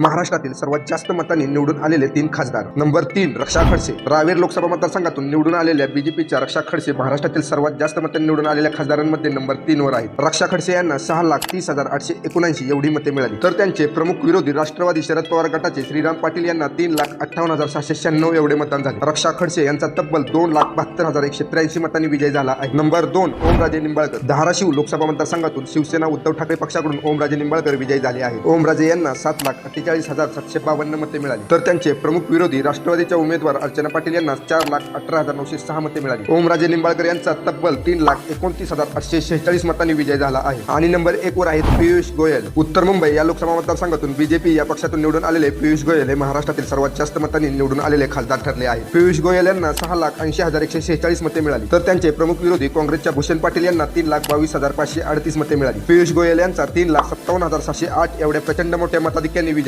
महाराष्ट्रातील सर्वात जास्त मतांनी निवडून आलेले तीन खासदार. नंबर तीन रक्षा खडसे. रावेर लोकसभा मतदारसंघातून निवडून आलेल्या बीजेपीच्या रक्षा खडसे महाराष्ट्रातील सर्वात जास्त मतांनी निवडून आलेल्या खासदारांमध्ये नंबर तीन वर आहेत. रक्षा खडसे यांना सहा लाख तीस हजार आठशे एकोणऐंशी एवढी मते मिळाली. तर त्यांचे प्रमुख विरोधी राष्ट्रवादी शरद पवार गटाचे श्रीराम पाटील यांना तीन लाख अठ्ठावन्न हजार सहाशे शहाण्णव एवढे मतदान झाले. रक्षा खडसे यांचा तब्बल दोन लाख बहात्तर हजार एकशे त्र्याऐंशी मतांनी विजय झाला आहे. नंबर दोन ओमराजे निंबाळकर. धाराशिव लोकसभा मतदारसंघातून शिवसेना उद्धव ठाकरे पक्षाकडून ओमराजे निंबाळकर विजयी झाले आहे ओमराजे यांना सात लाख अठ्ठेचाळीस हजार सातशे बावन्न मते मिळाली. तर त्यांचे प्रमुख विरोधी राष्ट्रवादीच्या उमेदवार अर्चना पाटील यांना चार लाख अठरा हजार नऊशे सहा मते मिळाली. ओमराजे निंबाळकर यांचा तब्बल तीन लाख एकोणतीस हजार आठशे शेहेचाळीस मतांनी विजय झाला आहे. आणि नंबर एक वर आहेत पियुष गोयल. उत्तर मुंबई या लोकसभा मतदारसंघातून बीजेपी या पक्षातून निवडून आलेले पियुष गोयल हे महाराष्ट्रातील सर्वात जास्त मतांनी निवडून आलेले खासदार ठरले आहेत. पियुष गोयल यांना सहा लाख ऐंशी हजार एकशे शेहेचाळीस मते मिळाली. तर त्यांचे प्रमुख विरोधी काँग्रेसच्या भूषण पाटील यांना तीन लाख बावीस हजार पाचशे अडतीस मते मिळाली. पियुष गोयल यांचा तीन लाख सत्तावन्न हजार सहाशे आठ एवढ्या प्रचंड मोठ्या मताधिक्यांनी विजय